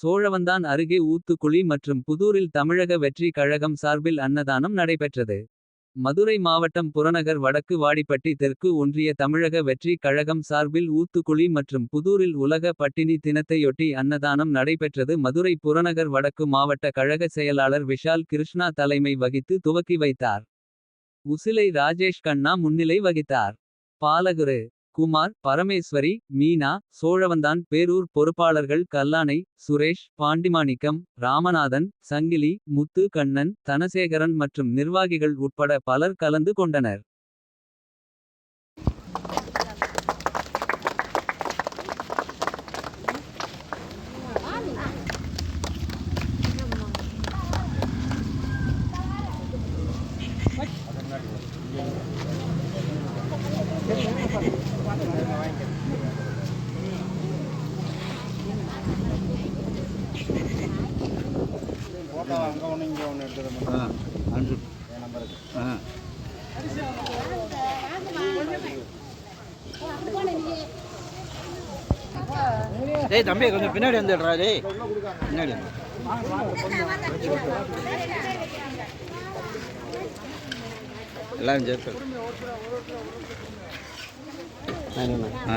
சோழவந்தான் அருகே ஊத்துக்குளி மற்றும் புதூரில் தமிழக வெற்றி கழகம் சார்பில் அன்னதானம் நடைபெற்றது. மதுரை மாவட்டம் புறநகர் வடக்கு வாடிப்பட்டி தெற்கு ஒன்றிய தமிழக வெற்றி கழகம் சார்பில் ஊத்துக்குளி மற்றும் புதூரில் உலக பட்டினி தினத்தையொட்டி அன்னதானம் நடைபெற்றது. மதுரை புறநகர் வடக்கு மாவட்ட கழக செயலாளர் விஷால் கிருஷ்ணா தலைமை வகித்து துவக்கி வைத்தார். உசிலை ராஜேஷ் கண்ணா முன்னிலை வகித்தார். பாலகுரு குமார் பரமேஸ்வரி மீனா சோழவந்தான் பேரூர் பொறுப்பாளர்கள் கல்லானை சுரேஷ் பாண்டிமாணிக்கம் ராமநாதன் சங்கிலி முத்து கண்ணன் தனசேகரன் மற்றும் நிர்வாகிகள் உட்பட பலர் கலந்து கொண்டனர். அங்கே ஒன்று இங்கே ஒன்று எடுத்துகிட்டு ஆ அனுப்பிச்சு என் நம்பருக்கு ஆ டேய் தம்பி கொஞ்சம் பின்னாடி வந்துடுறா டேய். பின்னாடி எல்லாரும் சேர்த்து. ஆ